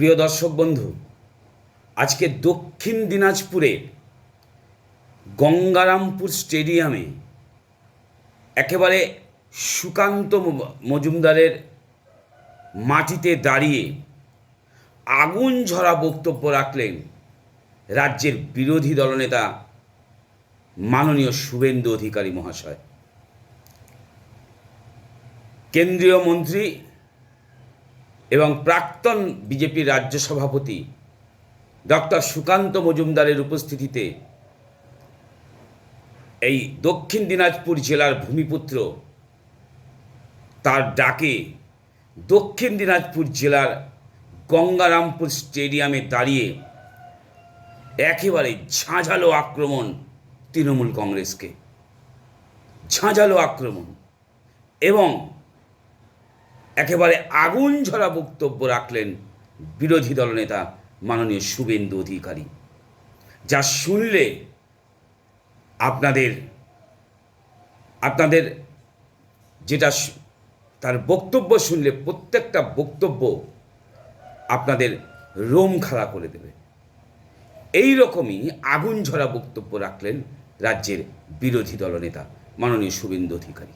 প্রিয় দর্শক বন্ধু, আজকে দক্ষিণ দিনাজপুরে গঙ্গারামপুর স্টেডিয়ামে একেবারে সুকান্ত মজুমদারের মাটিতে দাঁড়িয়ে আগুন ঝরা বক্তব্য রাখলেন রাজ্যের বিরোধী দলনেতা মাননীয় শুভেন্দু অধিকারী মহাশয়। কেন্দ্রীয় মন্ত্রী এবং প্রাক্তন বিজেপির রাজ্য সভাপতি ডক্টর সুকান্ত মজুমদারের উপস্থিতিতে এই দক্ষিণ দিনাজপুর জেলার ভূমিপুত্র তার ডাকে দক্ষিণ দিনাজপুর জেলার গঙ্গারামপুর স্টেডিয়ামে দাঁড়িয়ে একেবারে ঝাঁঝালো আক্রমণ তৃণমূল কংগ্রেসকে। ঝাঁঝালো আক্রমণ এবং একেবারে আগুন ঝরা বক্তব্য রাখলেন বিরোধী দলনেতা মাননীয় শুভেন্দু অধিকারী। যা শুনলে আপনাদের আপনাদের যেটা তার বক্তব্য শুনলে প্রত্যেকটা বক্তব্য আপনাদের রোম খাড়া করে দেবে। এই রকমই আগুন ঝরা বক্তব্য রাখলেন রাজ্যের বিরোধী দলনেতা মাননীয় শুভেন্দু অধিকারী।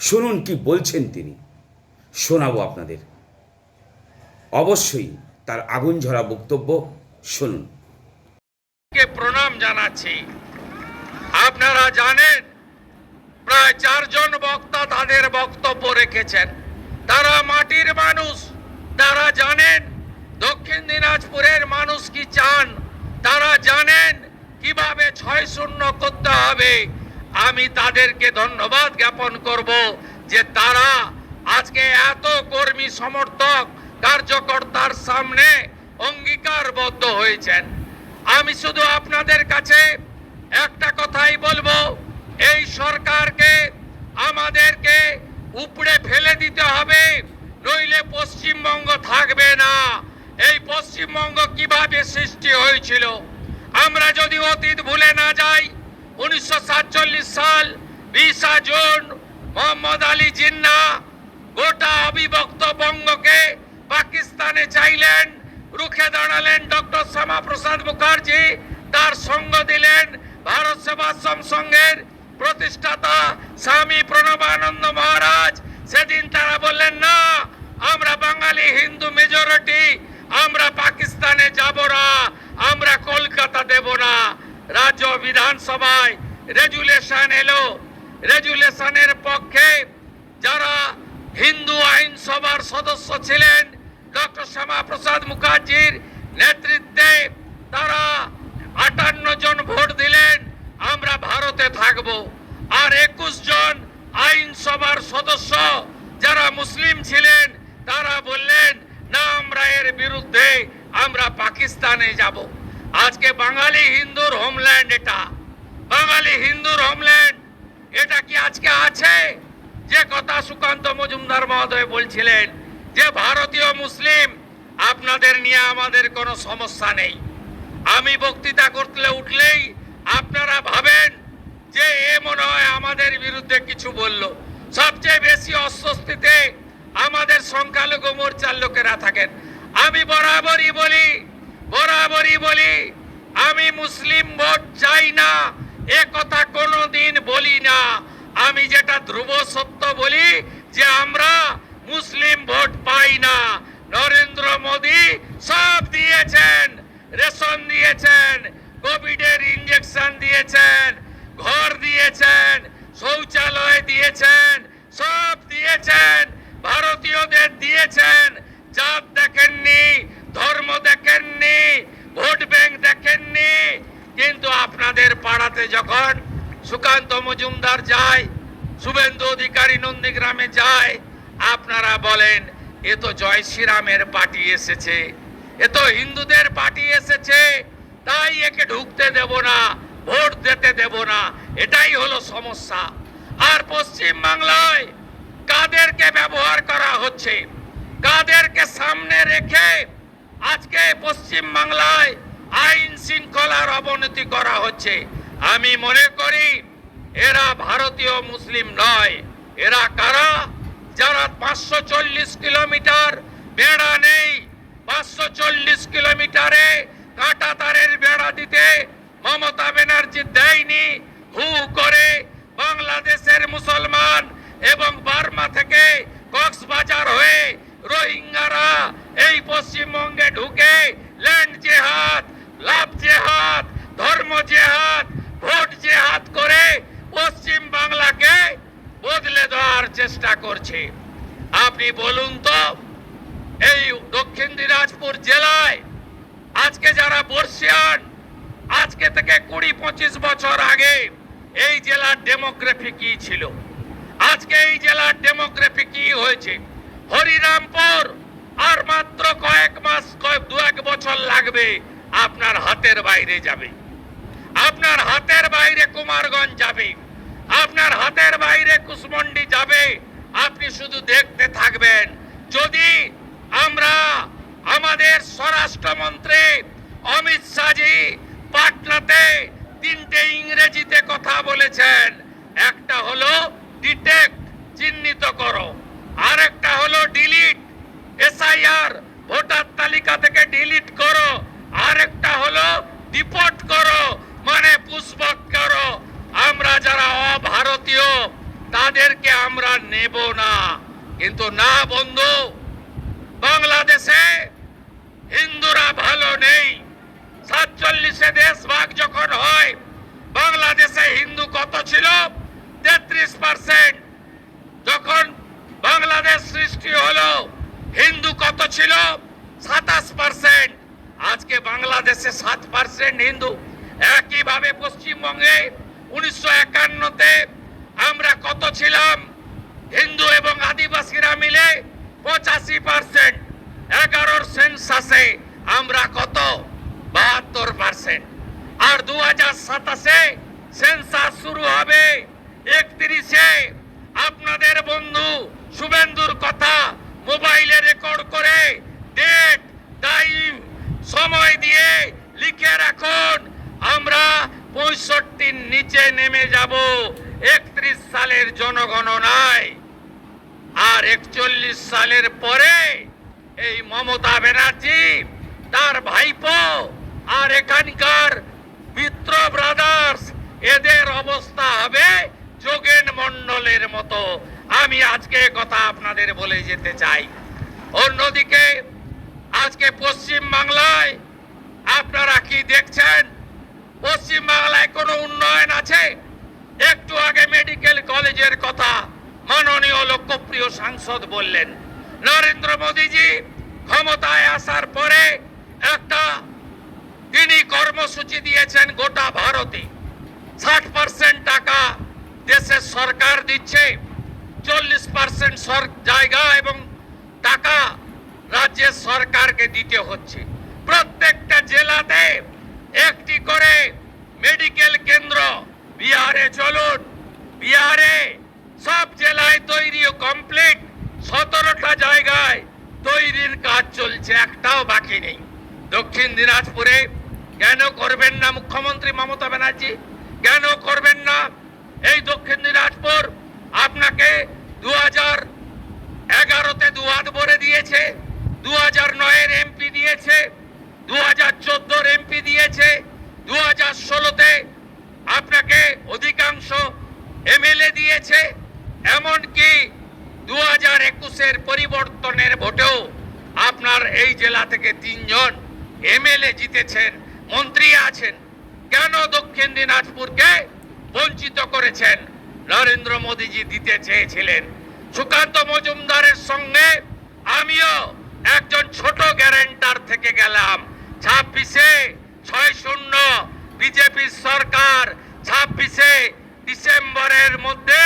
শুনুন কি বলছেন তিনি। শোনাবো আপনাদের। অবশ্যই তার আগুন ঝরা বক্তব্য শুনুন। প্রণাম জানাচ্ছি। আপনারা জানেন, প্রায় চারজন বক্তা তাদের বক্তব্য রেখেছেন। তারা মাটির মানুষ, তারা জানেন দক্ষিণ দিনাজপুরের মানুষ কি চান। তারা জানেন কীভাবে ছয় শূন্য করতে হবে। আমি তাদেরকে ধন্যবাদ জ্ঞাপন করব যে তারা আজকে এত কর্মী সমর্থক কার্যকর্তার সামনে অঙ্গীকারবদ্ধ হয়েছেন। আমি শুধু আপনাদের কাছে একটা কথাই বলব, এই সরকারকে, আমাদেরকে উপড়ে ফেলে দিতে হবে, নইলে পশ্চিমবঙ্গ থাকবে না। এই পশ্চিমবঙ্গ কীভাবে সৃষ্টি হয়েছিল? আমরা যদি অতীত ভুলে না যাই, উনিশশো সাতচল্লিশ সাল, বিশা জুন, মোহাম্মদ আলী জিন্না গোটা অবিভক্ত বঙ্গকে পাকিস্তানে চাইলেন, রুখে দাঁড়ালেন ডক্টর শ্যামা প্রসাদ মুখার্জি, তার সঙ্গ দিলেন ভারত সেবাশ্রম সংঘের প্রতিষ্ঠাতা স্বামী প্রণবানন্দ মহারাজ। সেদিন তারা বললেন, না, আমরা বাঙালি হিন্দু মেজরিটি আমরা পাকিস্তানে যাব না, আমরা কলকাতা দেব না। রাজ্য বিধানসভায় রেজুলেশন এলো। রেজুলেশনের পক্ষে যারা আইনসভার সদস্য ছিলেন ডক্টর শ্যামা প্রসাদ মুখার্জির নেতৃত্বে তারা আটান্ন জন ভোট দিলেন, আমরা ভারতে থাকব। আর একুশ জন আইনসভার সদস্য যারা মুসলিম ছিলেন, তারা বললেন, না, আমরা এর বিরুদ্ধে, আমরা পাকিস্তানে যাব। আজকে বাঙালি হিন্দুর হোমল্যান্ড এটা। বাঙালি হিন্দুর হোমল্যান্ড এটা কি আজকে আছে? যে কথা সুকান্ত মজুমদার মহোদয় বলছিলেন যে ভারতীয় মুসলিম, আপনাদের নিয়ে আমাদের কোনো সমস্যা নেই। আমি বক্তৃতা করতে উঠলেই আপনারা ভাবেন যে এ মনে হয় আমাদের বিরুদ্ধে কিছু বলল। সবচেয়ে বেশি অস্বস্তিতে আমাদের সংখ্যালঘু মোর্চার লোকেরা থাকেন। আমি বরাবরই বলি বরাবরই বলি, আমি মুসলিম ভোট চাই না, এ কথা কোনো দিন বলি না। আমি যেটা ধ্রুব সত্য বলি যে আমরা মুসলিম ভোট পাই না। নরেন্দ্র মোদী সব দিয়েছেন, রেশন দিয়েছেন, কোভিডের ইঞ্জেকশন দিয়েছেন, ঘর দিয়েছেন, শৌচালয় দিয়েছেন, সব দিয়েছেন, ভারতীয়দের দিয়েছেন। জাত দেখেননি, ধর্ম দেখেননি, ভোট ব্যাংক দেখেননি। কিন্তু আপনাদের পাড়াতে যখন সুকান্ত মজুমদার যায়, শুভেন্দু অধিকারী নন্দীগ্রামে যায়। আপনারা বলেন, এ তো জয় শ্রীরামের পার্টি এসেছে, এ তো হিন্দুদের পার্টি এসেছে, তাই একে ঢুকতে দেব না, ভোট দিতে দেব না, এটাই হলো সমস্যা। আর পশ্চিম বাংলায় কাদেরকে ব্যবহার করা হচ্ছে? কাদেরকে সামনে রেখে আজকে পশ্চিম বাংলায় আইন শৃঙ্খলার অবনতি করা হচ্ছে? আমি মনে করি এরা ভারতীয় মুসলিম নয়। এরা কারা? যারা পাঁচশো চল্লিশ কিলোমিটার বেড়া নেই, পাঁচশো চল্লিশ কিলোমিটারে কাঁটা তারের বেড়া দিতে মমতা ব্যানার্জি দেয়নি, হু করে বাংলাদেশের মুসলমান এবং বার্মা থেকে কক্সবাজার হয়ে রোহিঙ্গারা এই পশ্চিমবঙ্গে ঢুকে ল্যান্ড জেহাদ, লাভ জেহাদ, ধর্ম জেহাদ পশ্চিম বাংলাকে বদলে দেওয়ার চেষ্টা করছে। আপনি বলুন তো, এই দক্ষিণ দিনাজপুর জেলায় আজকে যারা বর্ষিয়ান, আজকে থেকে কুড়ি পঁচিশ বছর আগে এই জেলার ডেমোগ্রাফি কি ছিল? আজকে এই জেলার ডেমোগ্রাফি কি হয়েছে? হরিরামপুর, আর মাত্র কয়েক মাস, কয়েক দু এক বছর লাগবে, আপনার হাতের বাইরে যাবে। আপনার হাতের বাইরে কুমারগঞ্জ যাবে। আপনার হাতের বাইরে কুসমন্ডি যাবে, আপনি শুধু দেখতে থাকবেন। যদি আমরা আমাদের স্বরাষ্ট্রমন্ত্রী অমিত শাহজি পাটনাতে তিনটে ইংরেজিতে কথা বলেছেন, একটা হলো ডিটেক্ট চিহ্নিত করো। আরেকটা হলো ডিলিট এসআইআর ভোটার তালিকা থেকে ডিলিট করো। আরেকটা হলো ডিপোর্ট করো মানে পুষ্পক করো। আমরা যারা অভারতীয়, তাদেরকে আমরা নেব না। কিন্তু না, বন্ধু, বাংলাদেশে হিন্দুরা ভালো নেই। সাতচল্লিশে দেশ ভাগ যখন হয়, বাংলাদেশে হিন্দু কত ছিল? তেত্রিশ পার্সেন্ট। যখন বাংলাদেশ সৃষ্টি হলো, হিন্দু কত ছিল? সাতাশ পার্সেন্ট। আজকে বাংলাদেশে সাত পার্সেন্ট হিন্দু। একইভাবে পশ্চিমবঙ্গে উনিশশো একান্নতে আমরা কত ছিলাম? হিন্দু এবং আদিবাসীরা মিলে পঁচাশি পার্সেন্ট এগারোর সেন্সাসে আমরা কত? বাহাত্তর পার্সেন্ট আর দু হাজার সাতাশে সেন্সাস শুরু হবে একত্রিশে। আপনাদের বন্ধু শুভেন্দুর কথা মোবাইলে রেকর্ড করে ডেট, টাইম, সময় দিয়ে লিখে রাখুন। আমরা পঁয়ষট্টির নিচে নেমে যাব, একত্রিশ সালের জনগণনায় আর একচল্লিশ সালের পরে এই মমতা ব্যানার্জি, তার ভাইপো আর এখানকার মিত্র ব্রাদার্স এদের অবস্থা হবে যোগেন মণ্ডলের মতো। আমি আজকে কথা আপনাদের বলে যেতে চাই। অন্যদিকে, আজকে পশ্চিম বাংলায় আপনারা কি দেখছেন? পশ্চিম বাংলায় কোনো উন্নয়ন আছে? একটু আগে মেডিকেল কলেজের কথা মাননীয় লোকপ্রিয় সাংসদ বললেন। নরেন্দ্র মোদীজি ক্ষমতায় আসার পরে একটা তিনি কর্মসূচি দিয়েছেন গোটা ভারতে। ষাট পার্সেন্ট টাকা দেশের সরকার দিচ্ছে, চল্লিশ পার্সেন্ট জায়গা এবং টাকা রাজ্যের সরকারকে দিতে হচ্ছে। প্রত্যেকটা জেলাতে একটি করে মেডিকেল কেন্দ্র বিহারে চলুন। বিহারে সব জেলায় তৈরি কমপ্লিট সতেরোটা জায়গায় তৈরির কাজ চলছে, একটাও বাকি নেই। দক্ষিণ দিনাজপুরে কেন করবেন না মুখ্যমন্ত্রী মমতা ব্যানার্জি? কেন করবেন না এই দক্ষিণ দিনাজপুর? আপনাকে দু হাজার এগারোতে দুহাত ভরে দিয়েছে দু হাজার নয়ের এমপি দিয়েছে দু হাজার এমপি দিয়েছে দু হাজার ষোলোতে আপনাকে অধিকাংশ এমএলএ দিয়েছে, এমনকি দু হাজার একুশের পরিবর্তনের ভোটেও আপনার এই জেলা থেকে তিনজন এমএলএ জিতেছেন, মন্ত্রী আছেন। কেন দক্ষিণ দিনাজপুরকে বঞ্চিত করেছেন? নরেন্দ্র মোদীজি দিতে চেয়েছিলেন। সুকান্ত মজুমদারের সঙ্গে আমিও একজন ছোট গ্যারেন্টার থেকে গেলাম। ছাব্বিশে ছয় শূন্য বিজেপির সরকার ছাব্বিশে ডিসেম্বরের মধ্যে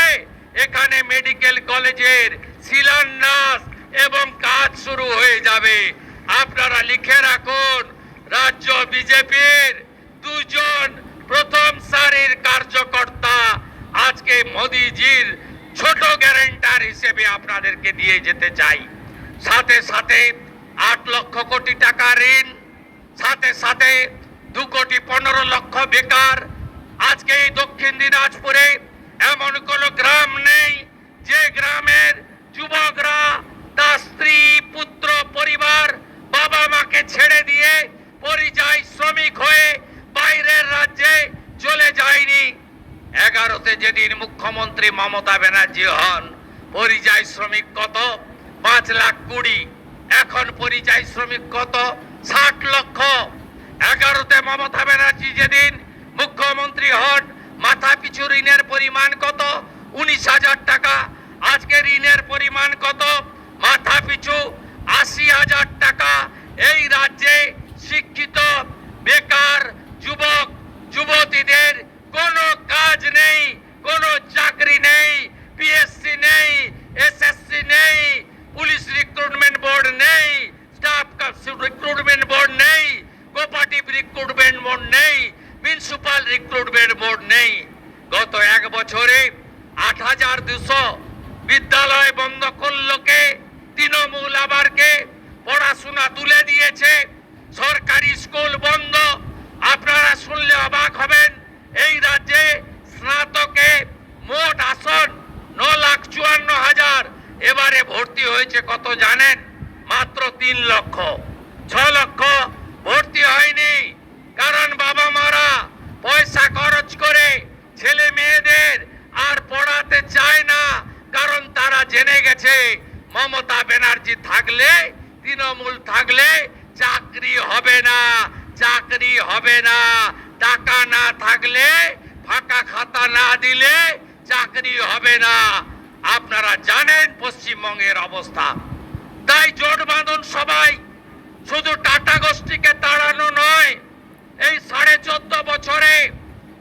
এখানে মেডিকেল কলেজের শিলান্যাস এবং কাজ শুরু হয়ে যাবে। আপনারা লিখে রাখুন, রাজ্য বিজেপির দুজন প্রথম সারির কার্যকর্তা আজকে মোদিজির ছোট গ্যারেন্টার হিসেবে আপনাদেরকে দিয়ে যেতে চাই। সাথে সাথে আট লক্ষ কোটি টাকা ঋণ, সাথে সাথে দু কোটি পনেরো লক্ষ বেকার। আজকে এই দক্ষিণ দিনাজপুরে এমন কোনো গ্রাম নেই যে গ্রামের যুবকরা তার স্ত্রী, পুত্র, পরিবার, বাবা মাকে ছেড়ে দিয়ে পরিযায়ী শ্রমিক হয়ে বাইরের রাজ্যে চলে যায়নি। এগারোতে যেদিন মুখ্যমন্ত্রী মমতা ব্যানার্জি হন, পরিযায়ী শ্রমিক কত? পাঁচ লাখ কুড়ি। এখন পরিযায়ী শ্রমিক কত? ষাট লক্ষ। এগারোতে মমতা ব্যানার্জি যেদিন মুখ্যমন্ত্রী হন, মাথা পিছু ঋণের পরিমাণ কত? উনিশ হাজার টাকা। আজকে ঋণের পরিমাণ কত? মাথা পিছু আশি হাজার টাকা। এই রাজ্যে শিক্ষিত, বেকার যুবক, যুবতীদের কোনো কাজ নেই, কোনো চাকরি নেই পিএসসি নেই এসএসসি নেই, পুলিশ রিক্রুটমেন্ট বোর্ড নেই স্টাফ রিক্রুটমেন্ট বোর্ড নেই। কোপারেটিভ রিক্রুটমেন্ট বোর্ড নেই মিউনিসিপাল রিক্রুটমেন্ট বোর্ড নেই। গত এক বছরে আট হাজার দুশো বিদ্যালয় বন্ধ করল তৃণমূল আবারকে পড়াশোনা তুলে দিয়েছে। সরকারি স্কুল বন্ধ। আপনারা শুনলে অবাক হবেন এই রাজ্যে স্নাতকে মোট আসন ন লাখ চুয়ান্ন হাজার এবারে ভর্তি হয়েছে কত জানেন মাত্র তিন লক্ষ ছ লক্ষ ভর্তি হয়নি কারণ বাবা মারা পয়সা খরচ করে ছেলে মেয়েদের আর পড়াতে চায় না কারণ তারা জেনে গেছে মমতা ব্যানার্জি থাকলে তৃণমূল থাকলে চাকরি হবে না চাকরি হবে না টাকা না থাকলে ফাঁকা খাতা না দিলে চাকরি হবে না আপনারা জানেন পশ্চিমবঙ্গের অবস্থা। তাই জোট বাঁধন সবাই শুধু টাটা গোষ্ঠীকে তাড়ানো নয়, এই সাড়ে চোদ্দ বছরে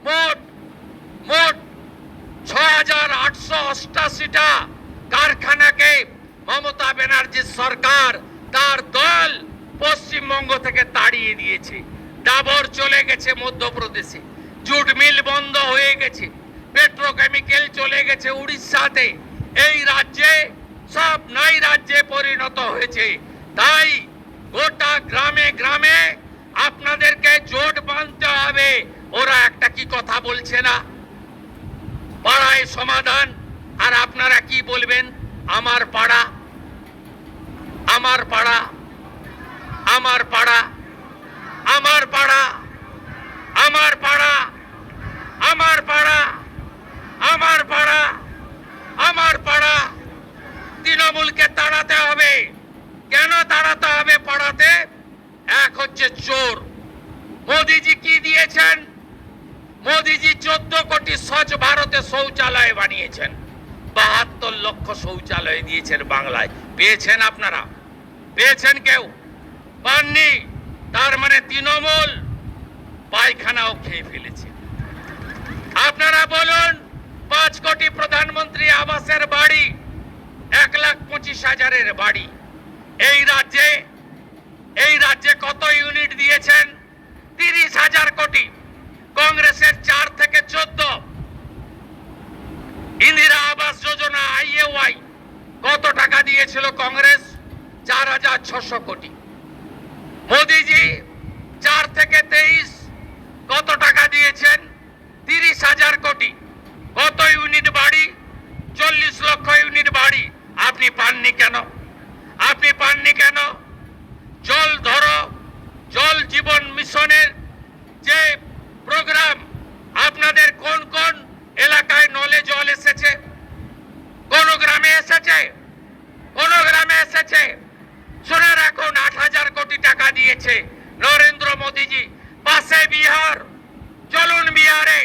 মোট মোট ছ হাজার আটশো অষ্টাশিটা কারখানাকে মমতা ব্যানার্জির সরকার তার দল পশ্চিমবঙ্গ থেকে তাড়িয়ে দিয়েছে। ডাবর চলে গেছে মধ্যপ্রদেশে, জুট মিল বন্ধ হয়ে গেছে, পেট্রোকেমিক্যাল চলে গেছে উড়িষ্যাতে এই রাজ্যে সব নাই রাজ্যে পরিণত হয়েছে। তাই গোটা গ্রামে গ্রামে আপনাদেরকে জোট বাঁধতে হবে। ওরা একটা কি কথা বলছে না? পাড়ায় সমাধান, আর আপনারা কি বলবেন? আমার পাড়া আমার পাড়া আমার পাড়া আমার পাড়া আমার পাড়া আমার পাড়া আমার পাড়া। আমার পাড়া তৃণমূলকে তাড়াতে হবে। কেন তাড়াতে হবে পাড়াতে? এক হচ্ছে চোর। মোদিজি কি দিয়েছেন? মোদিজি চোদ্দ কোটি স্বচ্ছ ভারতে শৌচালয় বানিয়েছেন। বাহাত্তর লক্ষ শৌচালয় দিয়েছেন বাংলায়। পেয়েছেন আপনারা? পেয়েছেন কেউ? পাননি? তার মানে তৃণমূল পায়খানাও খেয়ে ফেলেছে। আপনারা বলুন পাঁচ কোটি প্রধানমন্ত্রী আবাসের বাড়ি, এক লাখ পঁচিশ হাজারের বাড়ি। এই রাজ্যে এই রাজ্যে কত ইউনিট দিয়েছেন? তিরিশ হাজার কোটি। কংগ্রেসের চার থেকে চোদ্দ। ইন্দিরা আবাস যোজনা আইএওয়াই কত টাকা দিয়েছিল কংগ্রেস? চার হাজার ছশো কোটি। মোদিজি চার থেকে তেইশ কত টাকা দিয়েছেন? তিরিশ হাজার কোটি। কত ইউনিট বাড়ি? চল্লিশ লক্ষ ইউনিট বাড়ি। আপনি পাননি কেন? আপনি পাননি কেন? জল ধরো। জল জীবন মিশনের যে প্রোগ্রাম, আপনাদের কোন কোন এলাকায় নলে জল এসেছে? কোন গ্রামে এসেছে? কোন গ্রামে এসেছে? শুনে রাখুন, আট হাজার কোটি টাকা দিয়েছে নরেন্দ্র মোদীজি। পাশে বিহার, চলুন বিহারে।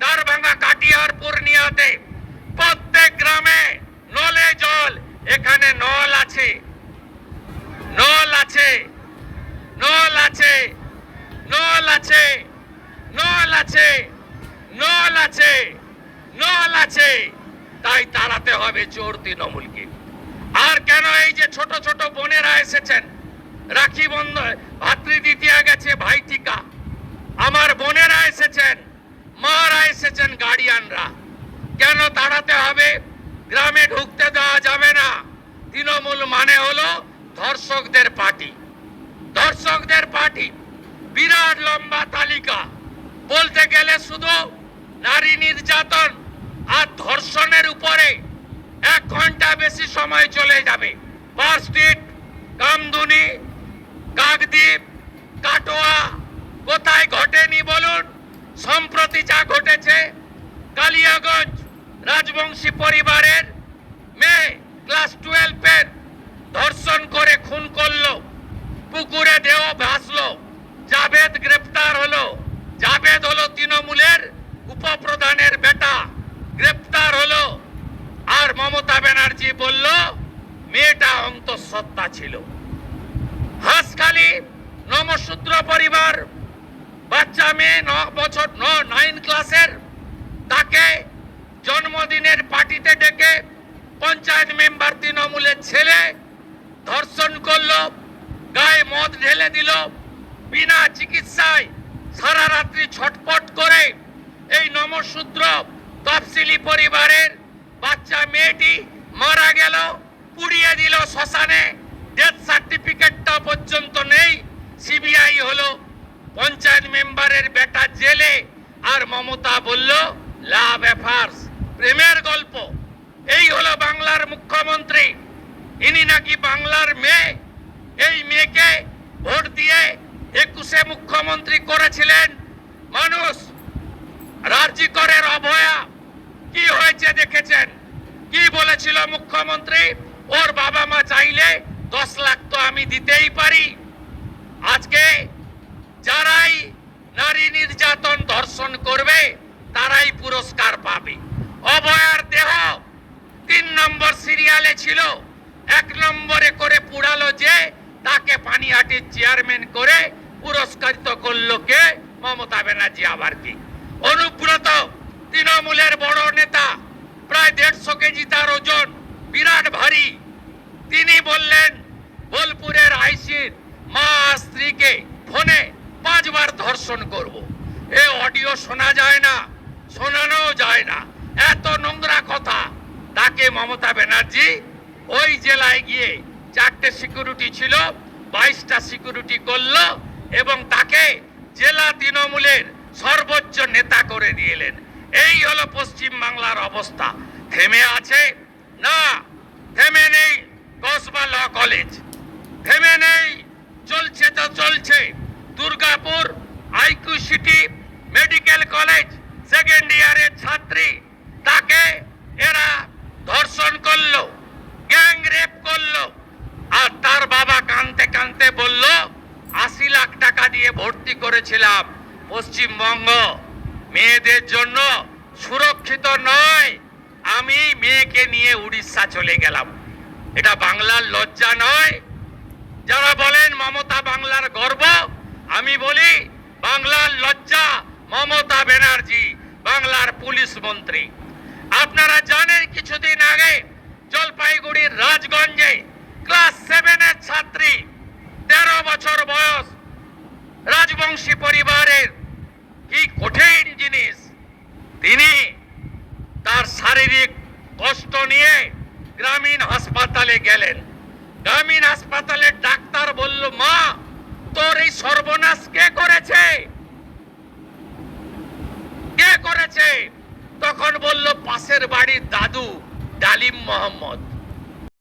দারভাঙ্গা কাটিয়ার পূর্ণিয়াতে প্রত্যেক গ্রামে নলে জল এখানে নল আছে নল আছে নল আছে নল আছে নল আছে নল আছে নল আছে তাই তাড়াতে হবে চোর তৃণমূলকে। আর কেন এই যে ছোট ছোট বোনেরা এসেছেন? রাখি বন্ধ ভাতৃদ্বিতীয়া গেছে ভাইটিকা। আমার বোনেরা এসেছেন, মারা গার্ডিয়ানরা কেন তাড়াতে হবে? গ্রামে ঢুকতে দেওয়া যাবে না। তৃণমূল মানে হলো ধর্ষকদের পার্টি। ধর্ষকদের পার্টি। বিরাট লম্বা তালিকা। বলতে গেলে শুধু নারী নির্যাতন আর ধর্ষণের উপরে এক ঘণ্টা বেশি সময় চলে যাবে। স্ট্রিট, কামদুনি, কাকদ্বীপ, কাটোয়া, কোথায় ঘটেনি বলুন? সম্প্রতি যা ঘটেছে কালিয়াগঞ্জ রাজবংশী পরিবারের মেয়ে ক্লাস টুয়েলভের ধর্ষণ করে খুন করল পুকুরে দেহ ভাসলো জাভেদ গ্রেপ্তার হলো জাভেদ হলো তৃণমূলের উপপ্রধানের বেটা গ্রেপ্তার হলো আর মমতা ব্যানার্জি বলল মেয়েটা অন্তঃসত্ত্বা ছিল হাঁসখালি নমশূদ্র পরিবার বাচ্চা মেয়ে ন বছর ন নাইন ক্লাসের তাকে জন্মদিনের পার্টিতে ডেকে পঞ্চায়েত মেম্বার তৃণমূলের ছেলে ধর্ষণ করল গায়ে মদ ঢেলে দিল বিনা চিকিৎসায় সারা রাত্রি ছটপট করে এই নমশূদ্র তফসিলি পরিবারের বাচ্চা মেয়েটি মারা গেল, পুড়িয়ে দিল শ্মশানে। ডেথ সার্টিফিকেটটা পর্যন্ত নেই। সিবিআই হলো পঞ্চায়েত মেম্বারের বেটা জেলে। আর মমতা বলল লাভ অ্যাফার্স প্রেমের গল্প। এই হলো বাংলার মুখ্যমন্ত্রী। ইনি নাকি বাংলার মেয়ে। এই মেয়েকে ভোট দিয়ে একুশে মুখ্যমন্ত্রী করেছিলেন। মানুষ, রাজ্যকরের অভয়া কি হয়েছে দেখেছেন? কি বলেছিল মুখ্যমন্ত্রী? ওর বাবা মা চাইলে দশ লাখ তো আমি দিতেই পারি। আজকে যারাই নারী নির্যাতন ধর্ষণ করবে, তারাই পুরস্কার পাবে। অভয়ার দেহ তিন নম্বর সিরিয়ালে ছিল। এক নম্বরে করে পুড়ালো যে তাকে পানিহাটির চেয়ারম্যান করে পুরস্কৃত করল কে? মমতা ব্যানার্জি আবার কি? অনুব্রত তৃণমূলের বড় নেতা, প্রায় দেড়শো কেজি তার ওজন, বিরাট ভারী। তিনি বললেন, বোলপুরের আইসির মা স্ত্রীকে ফোনে পাঁচবার ধর্ষণ করব। এ অডিও শোনা যায় না শোনানো যায় না। এত নোংরা কথা। তাকে মমতা ব্যানার্জি ওই জেলায় গিয়ে চারটে সিকিউরিটি ছিল, বাইশটা সিকিউরিটি করল এবং তাকে জেলা তৃণমূলের সর্বোচ্চ নেতা করে দিলেন। এই হলো পশ্চিম বাংলার অবস্থা। থেমে আছে? না, থেমে নেই কসবা ল কলেজ। থেমে নেই, চলছে তো চলছে। Durgapur IQ city medical college second ইয়ারের ছাত্রী। তাকে এরা ধর্ষণ করল গ্যাং রেপ করল আর তার বাবা কানতে কানতে বলল আশি লাখ টাকা দিয়ে ভর্তি করেছিলাম পশ্চিমবঙ্গ। মেয়েদের জন্য সুরক্ষিত নয়। আমি মেয়েকে নিয়ে উড়িষ্যা চলে গেলাম। এটা বাংলার লজ্জা নয়। যারা বলেন মমতা বাংলার গর্ব, আমি বলি বাংলার লজ্জা মমতা ব্যানার্জি, বাংলার পুলিশ মন্ত্রী। আপনারা জানেন কিছুদিন আগে জলপাইগুড়ির রাজগঞ্জে ক্লাস সেভেনের ছাত্রী, তেরো বছর বয়স রাজবংশী পরিবারের কি কঠিন জিনিস। তিনি তার শারীরিক কষ্ট নিয়ে গ্রামীণ হাসপাতালে গেলেন। গ্রামীণ হাসপাতালের ডাক্তার বলল, মা, তোর এই সর্বনাশ কে করেছে? কে করেছে? তখন বলল, পাশের বাড়ির দাদু ডালিম মোহাম্মদ।